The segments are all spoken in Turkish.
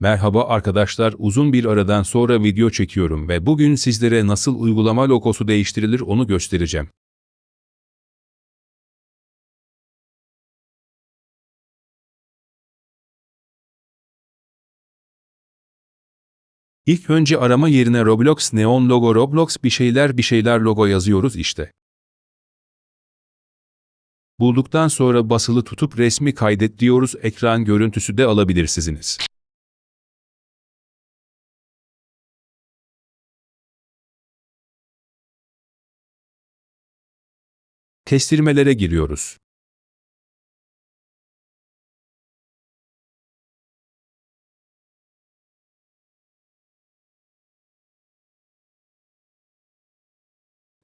Merhaba arkadaşlar uzun bir aradan sonra video çekiyorum ve bugün sizlere nasıl uygulama logosu değiştirilir onu göstereceğim. İlk önce arama yerine Roblox Neon logo Roblox bir şeyler bir şeyler logo yazıyoruz işte. Bulduktan sonra basılı tutup resmi kaydet diyoruz ekran görüntüsü de alabilirsiniz. Kestirmelere giriyoruz.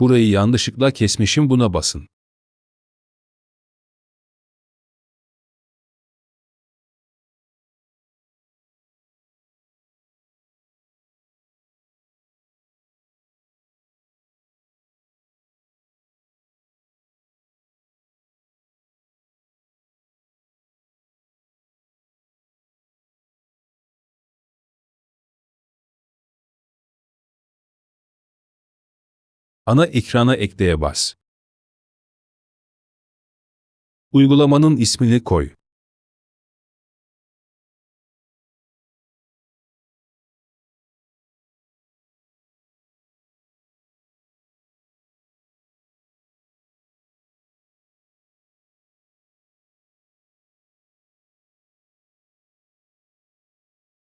Burayı yanlışlıkla kesmişim buna basın. Ana ekrana ekleye bas. Uygulamanın ismini koy.